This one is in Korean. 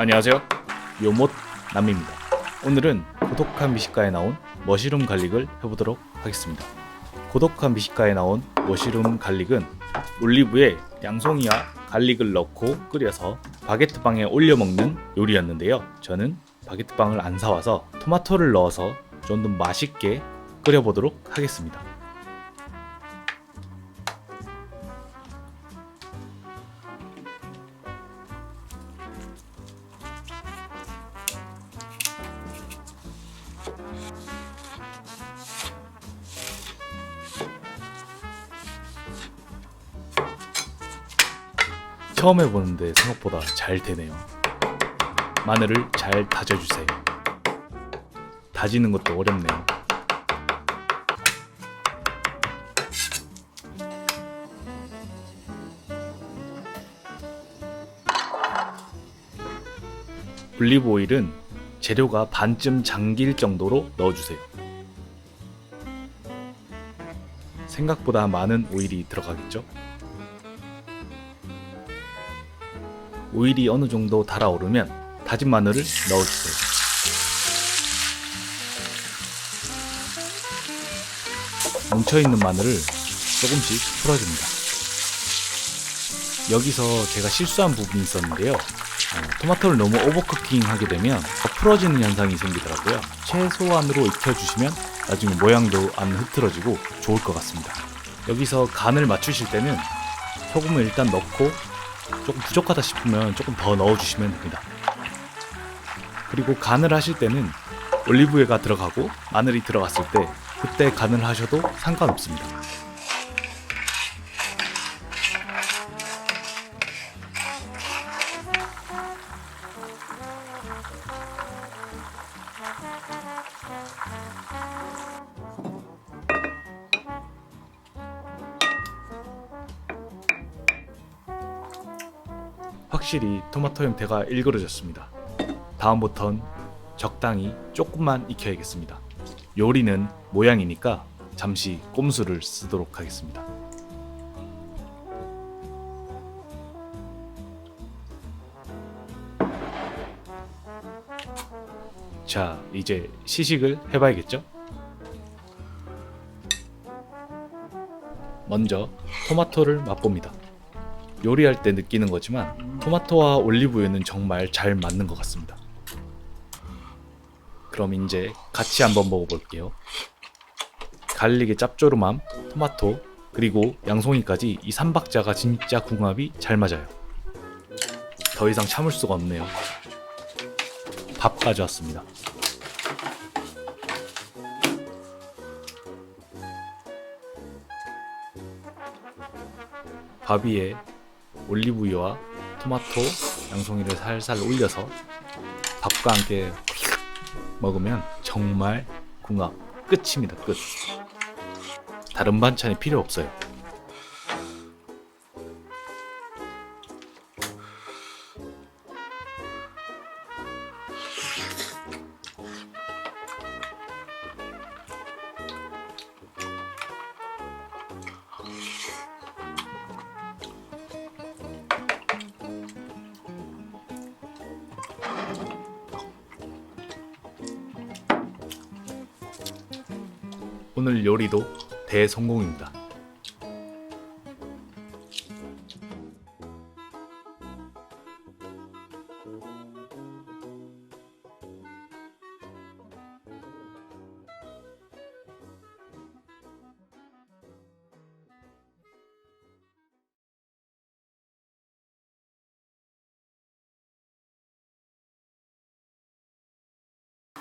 안녕하세요. 요못 남입니다. 오늘은 고독한 미식가에 나온 머시룸 갈릭을 해보도록 하겠습니다. 고독한 미식가에 나온 머시룸 갈릭은 올리브에 양송이와 갈릭을 넣고 끓여서 바게트 빵에 올려 먹는 요리였는데요. 저는 바게트 빵을 안 사와서 토마토를 넣어서 좀 더 맛있게 끓여보도록 하겠습니다. 처음 해보는데 생각보다 잘 되네요. 마늘을 잘 다져주세요. 다지는 것도 어렵네요. 올리브 오일은 재료가 반쯤 잠길 정도로 넣어주세요. 생각보다 많은 오일이 들어가겠죠? 오일이 어느 정도 달아오르면 다진 마늘을 넣어주세요. 뭉쳐있는 마늘을 조금씩 풀어줍니다. 여기서 제가 실수한 부분이 있었는데요. 어, 토마토를 너무 오버쿠킹 하게 되면 더 풀어지는 현상이 생기더라고요. 최소한으로 익혀주시면 나중에 모양도 안 흐트러지고 좋을 것 같습니다. 여기서 간을 맞추실 때는 소금을 일단 넣고 조금 부족하다 싶으면 조금 더 넣어주시면 됩니다. 그리고 간을 하실 때는 올리브유가 들어가고 마늘이 들어갔을 때 그때 간을 하셔도 상관없습니다. 확실히 토마토 형태가 일그러졌습니다. 다음부턴 적당히 조금만 익혀야겠습니다. 요리는 모양이니까 잠시 꼼수를 쓰도록 하겠습니다. 자, 이제 시식을 해봐야겠죠? 먼저 토마토를 맛봅니다. 요리할 때 느끼는 거지만 토마토와 올리브유는 정말 잘 맞는 것 같습니다. 그럼 이제 같이 한번 먹어볼게요. 갈릭의 짭조름함, 토마토, 그리고 양송이까지 이 삼박자가 진짜 궁합이 잘 맞아요. 더 이상 참을 수가 없네요. 밥 가져왔습니다. 밥 위에 올리브유와 토마토, 양송이를 살살 올려서 밥과 함께 먹으면 정말 궁합 끝입니다. 끝. 다른 반찬이 필요 없어요. 오늘 요리도 대성공입니다.